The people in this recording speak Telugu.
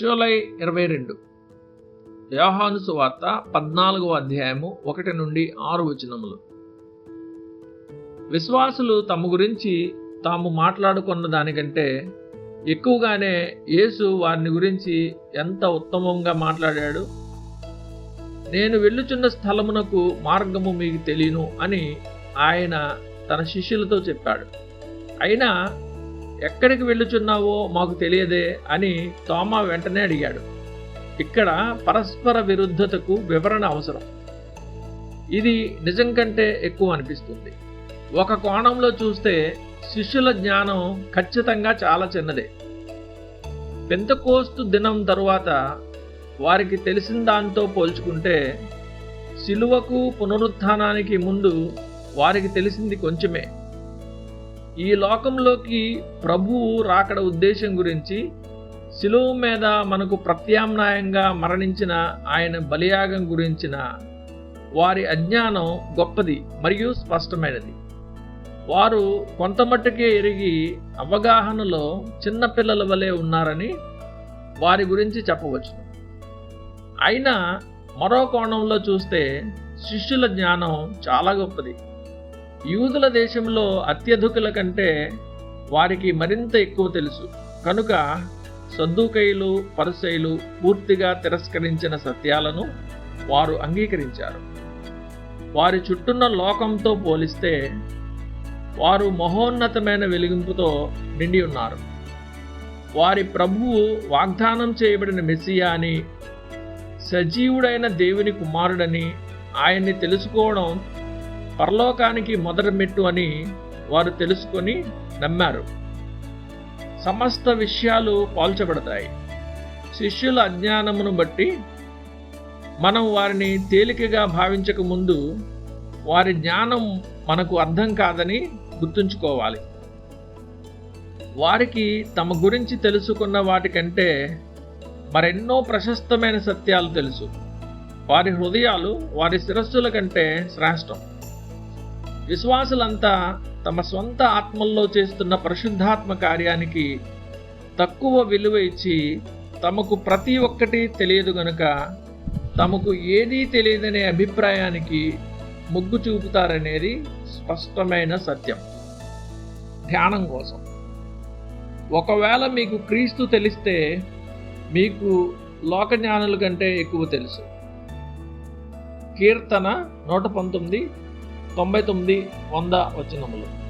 జూలై ఇరవై రెండు. యోహాను సువార్త పద్నాలుగో అధ్యాయము ఒకటి నుండి ఆరు వచనములు. విశ్వాసులు తమ గురించి తాము మాట్లాడుకున్న దానికంటే ఎక్కువగానే యేసు వారిని గురించి ఎంత ఉత్తమంగా మాట్లాడాడు? నేను వెళ్ళుచున్న స్థలమునకు మార్గము మీకు తెలియను అని ఆయన తన శిష్యులతో చెప్పాడు. అయినా ఎక్కడికి వెళ్ళుచున్నావో మాకు తెలియదే అని తోమా వెంటనే అడిగాడు. ఇక్కడ పరస్పర విరుద్ధతకు వివరణ అవసరం. ఇది నిజం కంటే ఎక్కువ అనిపిస్తుంది. ఒక కోణంలో చూస్తే శిష్యుల జ్ఞానం ఖచ్చితంగా చాలా చిన్నదే. పెంతకోస్తు దినం తరువాత వారికి తెలిసిన దాంతో పోల్చుకుంటే శిలువకు పునరుత్థానానికి ముందు వారికి తెలిసింది కొంచెమే. ఈ లోకంలోకి ప్రభువు రాకడ ఉద్దేశం గురించి శిలువు మీద మనకు ప్రత్యామ్నాయంగా మరణించిన ఆయన బలియాగం గురించిన వారి అజ్ఞానం గొప్పది మరియు స్పష్టమైనది. వారు కొంతమట్టుకే ఎరిగి అవగాహనలో చిన్నపిల్లల వలె ఉన్నారని వారి గురించి చెప్పవచ్చు. అయినా మరో కోణంలో చూస్తే శిష్యుల జ్ఞానం చాలా గొప్పది. యూదుల దేశంలో అత్యధికుల కంటే వారికి మరింత ఎక్కువ తెలుసు. కనుక సద్దుకైలు పరుసైలు పూర్తిగా తిరస్కరించిన సత్యాలను వారు అంగీకరించారు. వారి చుట్టూన్న లోకంతో పోలిస్తే వారు మహోన్నతమైన వెలిగింపుతో నిండి ఉన్నారు. వారి ప్రభువు వాగ్దానం చేయబడిన మెస్సియా అని సజీవుడైన దేవుని కుమారుడని ఆయన్ని తెలుసుకోవడం పరలోకానికి మొదటి మెట్టు అని వారు తెలుసుకొని నమ్మారు. సమస్త విషయాలు పోల్చబడతాయి. శిష్యుల అజ్ఞానమును బట్టి మనం వారిని తేలికగా భావించక ముందు వారి జ్ఞానం మనకు అర్థం కాదని గుర్తుంచుకోవాలి. వారికి తమ గురించి తెలుసుకున్న వాటికంటే మరెన్నో ప్రశస్తమైన సత్యాలు తెలుసు. వారి హృదయాలు వారి శిరస్సుల కంటే శ్రేష్టం. విశ్వాసులంతా తమ సొంత ఆత్మల్లో చేస్తున్న పరిశుద్ధాత్మ కార్యానికి తక్కువ విలువ ఇచ్చి తమకు ప్రతి ఒక్కటి తెలియదు గనుక తమకు ఏదీ తెలియదనే అభిప్రాయానికి మొగ్గు చూపుతారనేది స్పష్టమైన సత్యం. ధ్యానం కోసం. ఒకవేళ మీకు క్రీస్తు తెలిస్తే మీకు లోక జ్ఞానుల కంటే ఎక్కువ తెలుసు. కీర్తన నూట పంతొమ్మిది తొంభై తొమ్మిది వంద వచనములు